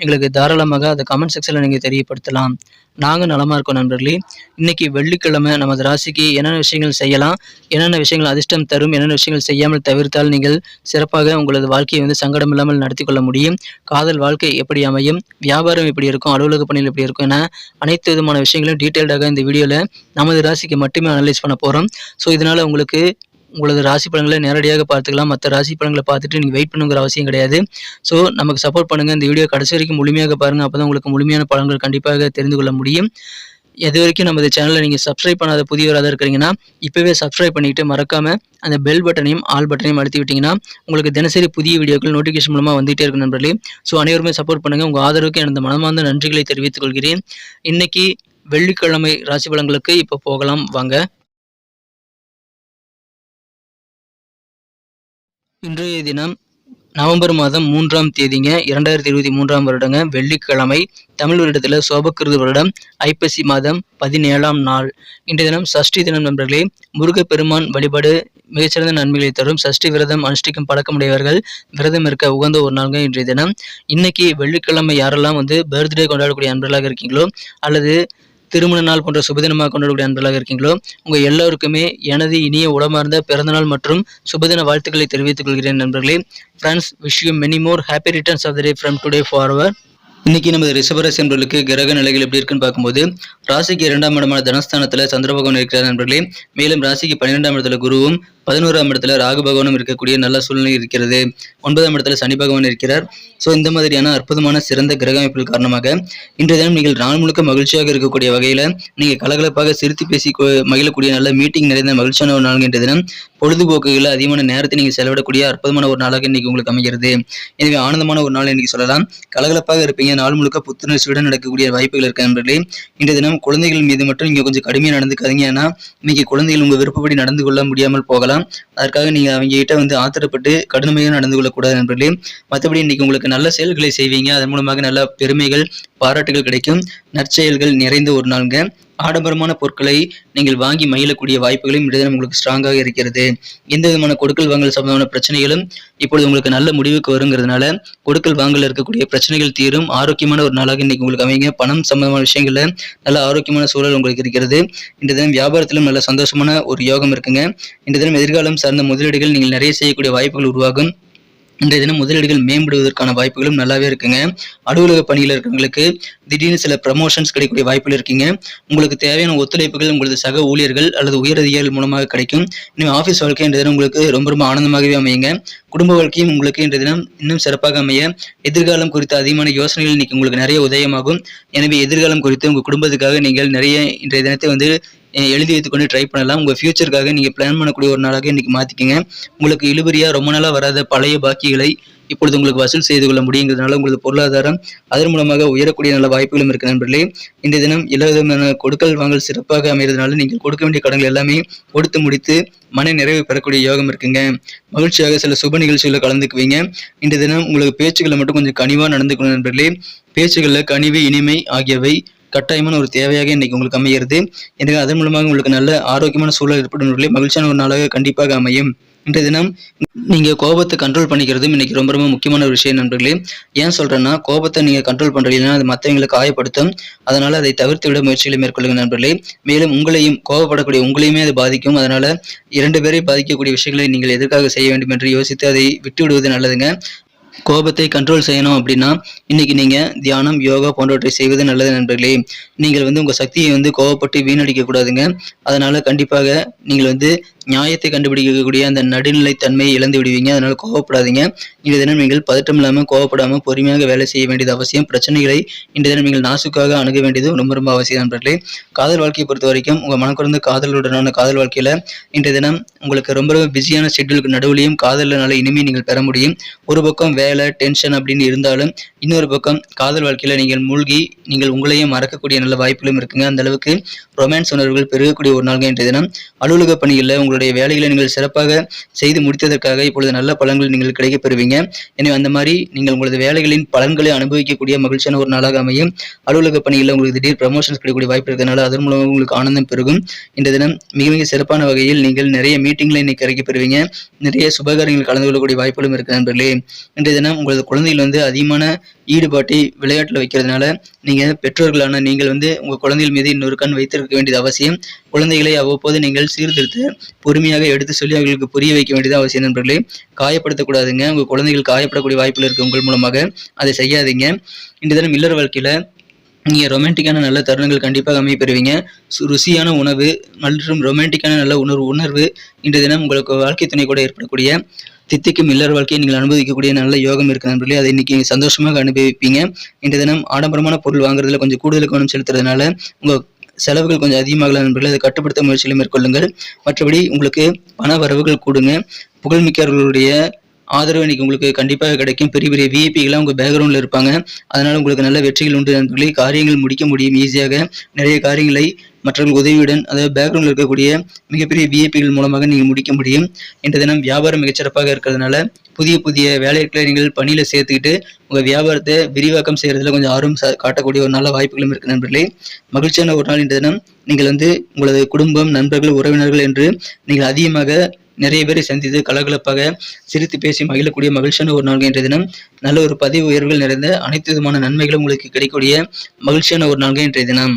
எங்களுக்கு தாராளமாக அதை கமெண்ட் செக்ஷனில் நீங்கள் தெரியப்படுத்தலாம். நாங்கள் நலமாக இருக்கோம் நண்பர்களே. இன்னைக்கு வெள்ளிக்கிழமை நமது ராசிக்கு என்னென்ன விஷயங்கள் செய்யலாம் என்னென்ன விஷயங்கள் அதிர்ஷ்டம் தரும் என்னென்ன விஷயங்கள் செய்யாமல் தவிர்த்தால் நீங்கள் சிறப்பாக உங்களது வாழ்க்கையை வந்து சங்கடம் இல்லாமல் நடத்தி கொள்ள முடியும். காதல் வாழ்க்கை எப்படி அமையும் வியாபாரம் எப்படி இருக்கும் அலுவலக பணிகள் எப்படி இருக்கும் என அனைத்து விதமான விஷயங்களும் டீட்டெயில்டாக இந்த வீடியோவில் நமது ராசிக்கு மட்டுமே அனலைஸ் பண்ண போகிறோம் ஸோ இதனால் உங்களுக்கு உங்களது ராசி பலன்களை நேரடியாக பார்த்துக்கலாம். மற்ற ராசி பலன்களை பார்த்துட்டு நீங்கள் வெயிட் பண்ணுங்கிற அவசியம் கிடையாது. ஸோ நமக்கு சப்போர்ட் பண்ணுங்கள் இந்த வீடியோ கடைசி வரைக்கும் முழுமையாக பாருங்கள் அப்போ தான் உங்களுக்கு முழுமையான பலன்கள் கண்டிப்பாக தெரிந்து கொள்ள முடியும். எது வரைக்கும் நமது சேனலை நீங்கள் சப்ஸ்கிரைப் பண்ணாத புதியவராக இருக்கிறீங்கன்னா இப்போவே சப்ஸ்கிரைப் பண்ணிவிட்டு மறக்காமல் அந்த பெல் பட்டனையும் ஆல் பட்டனையும் அழுத்தி விட்டிங்கன்னா உங்களுக்கு தினசரி புதிய வீடியோக்கள் நோட்டிஃபிகேஷன் மூலமாக வந்துகிட்டே இருக்கும் நண்பர்களே. ஸோ அனைவருமே சப்போர்ட் பண்ணுங்கள் உங்கள் ஆதரவுக்கு எனது மனமார்ந்த நன்றிகளை தெரிவித்துக் கொள்கிறேன். இன்றைக்கி வெள்ளிக்கிழமை ராசி பலன்களுக்கு இப்போ போகலாம். வாங்க. இன்றைய தினம் நவம்பர் மாதம் மூன்றாம் தேதிங்க இரண்டாயிரத்தி இருபத்தி மூன்றாம் வருடங்க வெள்ளிக்கிழமை தமிழ் வருடத்தில் சோபக்கிருது வருடம் ஐப்பசி மாதம் பதினேழாம் நாள். இன்றைய தினம் சஷ்டி தினம் நண்பர்களே முருகப்பெருமான் வழிபாடு மிகச்சிறந்த நன்மைகளை தரும். சஷ்டி விரதம் அனுஷ்டிக்கும் பழக்கமுடையவர்கள் விரதம் இருக்க உகந்த ஒரு நாள்ங்க இன்றைய தினம். இன்னைக்கு வெள்ளிக்கிழமை யாரெல்லாம் வந்து பர்த்டே கொண்டாடக்கூடிய அன்பர்களாக இருக்கீங்களோ அல்லது திருமண நாள் போன்ற சுபதினமாக கொண்டாடக்கூடிய அன்பர்களாக இருக்கீங்களோ உங்கள் எல்லோருக்குமே எனது இனிய உடமார்ந்த பிறந்தநாள் மற்றும் சுபதின வாழ்த்துக்களை தெரிவித்துக் கொள்கிறேன் நண்பர்களே. Friends wish you many more happy returns of the day from today forward இன்னைக்கு நமது ரிஷபராசி என்பவர்களுக்கு கிரக நிலைகள் எப்படி இருக்குன்னு பார்க்கும்போது ராசிக்கு இரண்டாம் இடமான தனஸ்தானத்தில் சந்திர பகவான் இருக்கிறார் நண்பர்களே. மேலும் ராசிக்கு பன்னிரெண்டாம் இடத்துல குருவும் பதினோராம் இடத்துல ராகு பகவானும் இருக்கக்கூடிய நல்ல சூழ்நிலை இருக்கிறது. ஒன்பதாம் இடத்துல சனி பகவான் இருக்கிறார். ஸோ இந்த மாதிரியான அற்புதமான சிறந்த கிரக அமைப்புகள் காரணமாக இன்றைய தினம் நீங்கள் நாள் முழுக்க மகிழ்ச்சியாக இருக்கக்கூடிய வகையில் நீங்கள் கலகலப்பாக சிரித்து பேசி மகிழக்கூடிய நல்ல மீட்டிங் நிறைந்த மகிழ்ச்சியான ஒரு நாள் இன்றைய தினம். பொழுதுபோக்குகளில் அதிகமான நேரத்தை நீங்கள் செலவிடக்கூடிய அற்புதமான ஒரு நாளாக இன்னைக்கு உங்களுக்கு அமைகிறது. எனவே ஆனந்தமான ஒரு நாள் இன்னைக்கு சொல்லலாம். கலகலப்பாக இருப்பீங்க. நாள் முழுக்க புத்துணர்ச்சியுடன் நடக்கக்கூடிய வாய்ப்புகள் இருக்க நண்பர்களே. இன்றைய தினம் குழந்தைகள் மீது மட்டும் நீங்கள் கொஞ்சம் கடுமையாக நடந்துக்காதீங்க. ஏன்னா இன்னைக்கு குழந்தைகள் உங்க விருப்பப்படி நடந்து கொள்ள முடியாமல் போகலாம். அதற்காக நீங்க அவங்க கிட்ட வந்து ஆத்திரப்பட்டு கடுமையாக நடந்து கொள்ளக்கூடாது நண்பர்களே. மற்றபடி இன்னைக்கு உங்களுக்கு நல்ல செயல்களை செய்வீங்க. அதன் மூலமாக நல்ல பெருமைகள் பாராட்டுகள் கிடைக்கும். நற்செயல்கள் நிறைந்த ஒரு நாளுங்க. ஆடம்பரமான பொருட்களை நீங்கள் வாங்கி மகிழக்கூடிய வாய்ப்புகளும் இன்றைய தினம் உங்களுக்கு ஸ்ட்ராங்காக இருக்கிறது. எந்த விதமான கொடுக்கல் வாங்கல் சம்பந்தமான பிரச்சனைகளும் இப்பொழுது உங்களுக்கு நல்ல முடிவுக்கு வருங்கிறதுனால கொடுக்கல் வாங்கல இருக்கக்கூடிய பிரச்சனைகள் தீரும். ஆரோக்கியமான ஒரு நாளாக இன்னைக்கு உங்களுக்கு அமைங்க பணம் சம்பந்தமான விஷயங்களில் நல்ல ஆரோக்கியமான சூழல் உங்களுக்கு இருக்கிறது. இன்று தினம் வியாபாரத்திலும் நல்ல சந்தோஷமான ஒரு யோகம் இருக்குங்க. இன்று தினம் எதிர்காலம் சார்ந்த முதலீடுகள் நீங்கள் நிறைய செய்யக்கூடிய வாய்ப்புகள் உருவாகும். இன்றைய தினம் முதலீடுகள் மேம்படுவதற்கான வாய்ப்புகளும் நல்லாவே இருக்குங்க. அலுவலக பணியில் இருக்கிறவங்களுக்கு திடீர்னு சில ப்ரமோஷன்ஸ் கிடைக்கக்கூடிய வாய்ப்புகள் இருக்கீங்க. உங்களுக்கு தேவையான ஒத்துழைப்புகள் உங்களது சக ஊழியர்கள் அல்லது உயரதிகாரிகள் மூலமாக கிடைக்கும். இனிமேல் ஆஃபீஸ் வாழ்க்கை இன்றைய தினம் உங்களுக்கு ரொம்ப ரொம்ப ஆனந்தமாகவே அமையுங்க. குடும்ப வாழ்க்கையும் உங்களுக்கு இன்றைய தினம் இன்னும் சிறப்பாக அமைய எதிர்காலம் குறித்த அதிகமான யோசனைகள் இன்னைக்கு உங்களுக்கு நிறைய உதயமாகும். எனவே எதிர்காலம் குறித்து உங்கள் குடும்பத்துக்காக நீங்கள் நிறைய இன்றைய தினத்தை வந்து எழுதி வைத்துக்கொண்டு ட்ரை பண்ணலாம். உங்கள் ஃபியூச்சருக்காக நீங்கள் பிளான் பண்ணக்கூடிய ஒரு நாளாக இன்றைக்கி மாற்றிக்கங்க உங்களுக்கு இழுபறியாக ரொம்ப நாளாக வராத பழைய பாக்கிகளை இப்பொழுது உங்களுக்கு வசூல் செய்து கொள்ள முடியுங்கிறதுனால உங்களது பொருளாதாரம் அதன் மூலமாக உயரக்கூடிய நல்ல வாய்ப்புகளும் இருக்கு நண்பர்களே. இந்த தினம் இலவிதமான கொடுக்கல் வாங்கல் சிறப்பாக அமைகிறதுனால நீங்கள் கொடுக்க வேண்டிய கடன்கள் எல்லாமே கொடுத்து முடித்து மன நிறைவு பெறக்கூடிய யோகம் இருக்குங்க. மகிழ்ச்சியாக சில சுப நிகழ்ச்சிகளில் கலந்துக்குவீங்க. இந்த தினம் உங்களுக்கு பேச்சுக்களை மட்டும் கொஞ்சம் கனிவாக நடந்துக்கணும் நண்பர்களே. பேச்சுகளில் கனிவு இனிமை ஆகியவை கட்டாயமான ஒரு தேவையாக இன்னைக்கு உங்களுக்கு அமைகிறது. எனவே அதன் மூலமாக உங்களுக்கு நல்ல ஆரோக்கியமான சூழல் ஏற்படும் மகிழ்ச்சியான ஒரு நாளாக கண்டிப்பாக அமையும். இன்றைய தினம் நீங்க கோபத்தை கண்ட்ரோல் பண்ணிக்கிறதும் இன்னைக்கு ரொம்ப ரொம்ப முக்கியமான ஒரு விஷயம் நண்பர்களே. ஏன் சொல்றேன்னா கோபத்தை நீங்க கண்ட்ரோல் பண்றீங்கன்னா அது மற்றவங்களை காயப்படுத்தும். அதனால அதை தவிர்த்து விட முயற்சிகளை மேற்கொள்ளுங்க நண்பர்களே. மேலும் உங்களையும் கோபப்படக்கூடிய உங்களையுமே அது பாதிக்கும். அதனால இரண்டு பேரை பாதிக்கக்கூடிய விஷயங்களை நீங்கள் எதற்காக செய்ய வேண்டும் என்று யோசித்து அதை விட்டு விடுவது நல்லதுங்க. கோபத்தை கண்ட்ரோல் செய்யணும் அப்படின்னா இன்னைக்கு நீங்க தியானம் யோகா போன்றவற்றை செய்வது நல்லது நண்பர்களே. நீங்கள் வந்து உங்க சக்தியை வந்து கோவப்பட்டு வீணடிக்க கூடாதுங்க. அதனால கண்டிப்பாக நீங்கள் வந்து நியாயத்தை கண்டுபிடிக்கக்கூடிய அந்த நடுநிலை தன்மையை இழந்து விடுவீங்க. அதனால் கோவப்படாதீங்க. இந்த தினம் நீங்கள் பதட்டம் இல்லாமல் கோவப்படாமல் பொறுமையாக வேலை செய்ய வேண்டியது அவசியம். பிரச்சனைகளை இன்றைய தினம் நீங்கள் நாசுக்காக அணுக வேண்டியது ரொம்ப ரொம்ப அவசியம் நண்பர்களே. காதல் வாழ்க்கையை பொறுத்த வரைக்கும் உங்கள் மனக்குறந்த காதலுடனான காதல் வாழ்க்கையில் இன்றைய தினம் உங்களுக்கு ரொம்ப ரொம்ப பிஸியான ஷெட்யூலுக்கு நடுவுலையும் காதலினால இனிமே நீங்கள் பெற முடியும். ஒரு பக்கம் வேலை டென்ஷன் அப்படின்னு இருந்தாலும் இன்னொரு பக்கம் காதல் வாழ்க்கையில் நீங்கள் மூழ்கி நீங்கள் உங்களையும் மறக்கக்கூடிய நல்ல வாய்ப்புகளும் இருக்குங்க. அந்த அளவுக்கு ரொமான்ஸ் உணர்வுகள் பெருகக்கூடிய ஒரு நாள்கள் இன்றைய தினம். அலுவலக பணிகளில் உங்களுக்கு உங்களுடைய வேலைகளை நீங்கள் சிறப்பாக செய்து முடித்ததற்காக இப்பொழுது நல்ல பலன்கள் நீங்கள் கிடைக்கப் பெறுவீங்க எனவே அந்த மாதிரி நீங்கள் உங்களது வேலைகளின் பலன்களை அனுபவிக்கக்கூடிய மகிழ்ச்சியான ஒரு நாளாக அமையும். அலுவலக பணிகளில் உங்களுக்கு திடீர் ப்ரமோஷன்ஸ் கிடைக்கக்கூடிய வாய்ப்பு இருக்கிறதுனால அதன் மூலமாக உங்களுக்கு ஆனந்தம் பெருகும். இந்த தினம் மிக மிக சிறப்பான வகையில் நீங்கள் நிறைய மீட்டிங்களை இன்னைக்கு கிடைக்கப் பெறுவீங்க நிறைய சுபகாரியங்கள் கலந்து கொள்ளக்கூடிய வாய்ப்புகளும் இருக்கு நண்பர்களே. இன்றைய தினம் உங்களது குழந்தைகள் வந்து அதிகமான ஈடுபாட்டை விளையாட்டில் வைக்கிறதுனால நீங்கள் பெற்றோர்களான நீங்கள் வந்து உங்கள் குழந்தைகள் மீது இன்னொரு கண் வைத்திருக்க வேண்டியது அவசியம். குழந்தைகளை அவ்வப்போது நீங்கள் சீர்திருத்த பொறுமையாக எடுத்து சொல்லி அவர்களுக்கு புரிய வைக்க வேண்டியது அவசியம். நண்பர்களே காயப்படுத்தக்கூடாதுங்க. உங்கள் குழந்தைகள் காயப்படக்கூடிய வாய்ப்புகள் இருக்குது உங்கள் மூலமாக. அதை செய்யாதீங்க. இன்று தினம் இல்லற வாழ்க்கையில் நீங்கள் ரொமான்டிக்கான நல்ல தருணங்கள் கண்டிப்பாக அமைப்பெறுவீங்க சு- ருசியான உணவு மற்றும் ரொமான்டிக்கான நல்ல உணர்வு உணர்வு இன்றைய தினம் உங்களுக்கு வாழ்க்கை துணை கூட ஏற்படக்கூடிய தித்திக்கும் இல்லற வாழ்க்கையை நீங்கள் அனுபவிக்கக்கூடிய நல்ல யோகம் இருக்கு நண்பர்களே. அதை இன்னைக்கு சந்தோஷமாக அனுபவிப்பீங்க. இன்றைய தினம் ஆடம்பரமான பொருள் வாங்குறதுல கொஞ்சம் கூடுதல் கவனம் செலுத்துறதுனால உங்கள் செலவுகள் கொஞ்சம் அதிகமாகலாம் நண்பர்களே அதை கட்டுப்படுத்த முயற்சிகளை மேற்கொள்ளுங்கள். மற்றபடி உங்களுக்கு பண வரவுகள் கூடுங்க. புகழ்மிக்கவர்களுடைய ஆதரவு இன்னைக்கு உங்களுக்கு கண்டிப்பாக கிடைக்கும். பெரிய பெரிய விஐபிகளாக உங்கள் பேக்ரவுண்டில் இருப்பாங்க. அதனால் உங்களுக்கு நல்ல வெற்றிகள் உண்டு நண்பர்களே. காரியங்கள் முடிக்க முடியும் ஈஸியாக நிறைய காரியங்களை மற்றவர்கள் உதவியுடன் அதாவது பேக்ரவுண்டில் இருக்கக்கூடிய மிகப்பெரிய விஐபிகள் மூலமாக நீங்கள் முடிக்க முடியும். இன்றைய தினம் வியாபாரம் மிகச்சிறப்பாக இருக்கிறதுனால புதிய புதிய வேலைகளை நீங்கள் பணியில் சேர்த்துக்கிட்டு உங்கள் வியாபாரத்தை விரிவாக்கம் செய்கிறதுல கொஞ்சம் ஆர்வம் காட்டக்கூடிய ஒரு நல்ல வாய்ப்புகளும் இருக்குது நண்பர்களே. மகிழ்ச்சியான ஒரு நாள் இன்றைய தினம். நீங்கள் வந்து உங்களது குடும்பம் நண்பர்கள் உறவினர்கள் என்று நீங்கள் அதிகமாக நிறைய பேரை சந்தித்து கலகலப்பாக சிரித்து பேசி மகிழக்கூடிய மகிழ்ச்சியான ஒரு நாள் இன்றைய தினம். நல்ல ஒரு பதிவு உயர்வுகள் நிறைந்த அனைத்து விதமான நன்மைகளும் உங்களுக்கு கிடைக்கக்கூடிய மகிழ்ச்சியான ஒரு நாள் இன்றைய தினம்.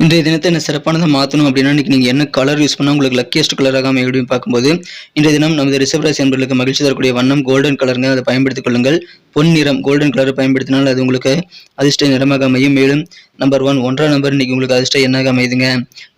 இன்றைய தினத்தை என்ன சிறப்பானதை மாற்றணும் அப்படின்னா இன்னைக்கு நீங்கள் என்ன கலர் யூஸ் பண்ணால் உங்களுக்கு லக்கியஸ்ட் கலராக அமையும் அப்படின்னு பார்க்கும்போது இன்றைய தினம் நமது ரிசர்வ் ராசி என்பர்களுக்கு மகிழ்ச்சி தரக்கூடிய வண்ணம் கோல்டன் கலருங்க அதை பயன்படுத்திக் கொள்ளுங்கள். பொன் நிறம் கோல்டன் கலர் பயன்படுத்தினால் அது உங்களுக்கு அதிர்ஷ்ட நிறமாக அமையும். மேலும் நம்பர் ஒன் ஒன்றாம் நம்பர் இன்னைக்கு உங்களுக்கு அதிர்ஷ்ட எண்ணாக அமையுதுங்க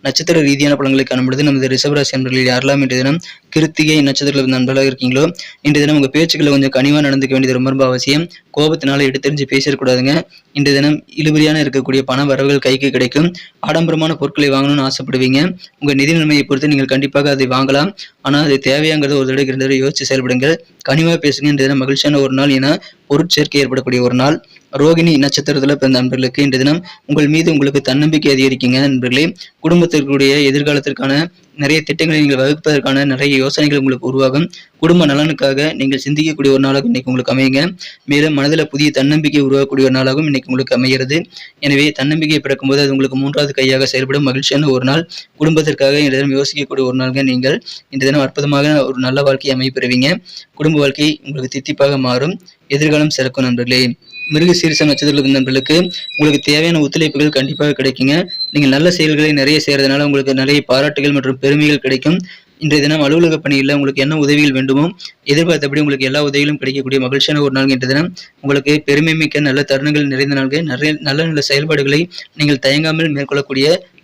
நட்சத்திர ரீதியான பலன்களை காணும்பொழுது நமது ரிசர்வ் ராசி என்பர்களில் யாரெல்லாம் இன்றைய தினம் கிருத்திகை நட்சத்திரத்தில் நண்பர்களாக இருக்கீங்களோ இன்றைய தினம் உங்கள் பேச்சுக்களை கொஞ்சம் கனிவாக நடந்துக்க வேண்டியது ரொம்ப ரொம்ப அவசியம். கோபத்தினால எடுத்தெறிஞ்சு பேசிடக்கூடாதுங்க. இன்றைய தினம் இழுபறியான இருக்கக்கூடிய பண வரவுகள் கைக்கு கிடைக்கும். ஆடம்பரமான பொருட்களை வாங்கணும்னு ஆசைப்படுவீங்க. உங்கள் நிதி நிலைமையை பொறுத்து நீங்கள் கண்டிப்பாக அதை வாங்கலாம். ஆனால் அது தேவையாங்கிறத ஒரு தடவை இருந்தவரை யோசிச்சு செயல்படுங்கள். கனிவாக பேசுங்க. இன்றைய தினம் மகிழ்ச்சியான ஒரு நாள். என பொருட்சேர்க்கை ஏற்படக்கூடிய ஒரு நாள். ரோகிணி நட்சத்திரத்தில் பிறந்த நண்பர்களுக்கு இன்றைய தினம் உங்கள் மீது உங்களுக்கு தன்னம்பிக்கை அதிகரிக்குங்க நண்பர்களே. குடும்பத்திற்குடைய எதிர்காலத்திற்கான நிறைய திட்டங்களை நீங்கள் வகுப்பதற்கான நிறைய யோசனைகள் உங்களுக்கு உருவாகும். குடும்ப நலனுக்காக நீங்கள் சிந்திக்கக்கூடிய ஒரு நாளாக இன்னைக்கு உங்களுக்கு அமையுங்க. மேலும் மனதில் புதிய தன்னம்பிக்கை உருவாக்கக்கூடிய ஒரு நாளாகவும் இன்னைக்கு உங்களுக்கு அமைகிறது. எனவே தன்னம்பிக்கை பிறக்கும்போது அது உங்களுக்கு மூன்றாவது கையாக செயல்படும். மகிழ்ச்சியான ஒரு நாள். குடும்பத்திற்காக இந்த தினம் யோசிக்கக்கூடிய ஒரு நாள்கள் நீங்கள். இந்த தினம் அற்புதமாக ஒரு நல்ல வாழ்க்கையை அமைப்பெறுவீங்க. குடும்ப வாழ்க்கை உங்களுக்கு தித்திப்பாக மாறும். எதிர்காலம் சிறக்கும் நண்பர்களே. மிருக சீரிச நட்சத்திரத்தில் நண்பர்களுக்கு உங்களுக்கு தேவையான ஒத்துழைப்புகள் கண்டிப்பாக கிடைக்குங்க. நீங்கள் நல்ல செயல்களை நிறைய செய்கிறதுனால உங்களுக்கு நிறைய பாராட்டுகள் மற்றும் பெருமைகள் கிடைக்கும். இன்றைய தினம் அலுவலக பணியில் உங்களுக்கு என்ன உதவிகள் வேண்டுமோ எதிர்பார்த்தபடி உங்களுக்கு எல்லா உதவிகளும் கிடைக்கக்கூடிய மகிழ்ச்சியான ஒரு நாள் இன்றைய தினம். உங்களுக்கு பெருமை மிக்க நல்ல தருணங்கள் நிறைந்த நாள்கள். நிறைய நல்ல நல்ல செயல்பாடுகளை நீங்கள் தயங்காமல் மேற்கொள்ளக்கூடிய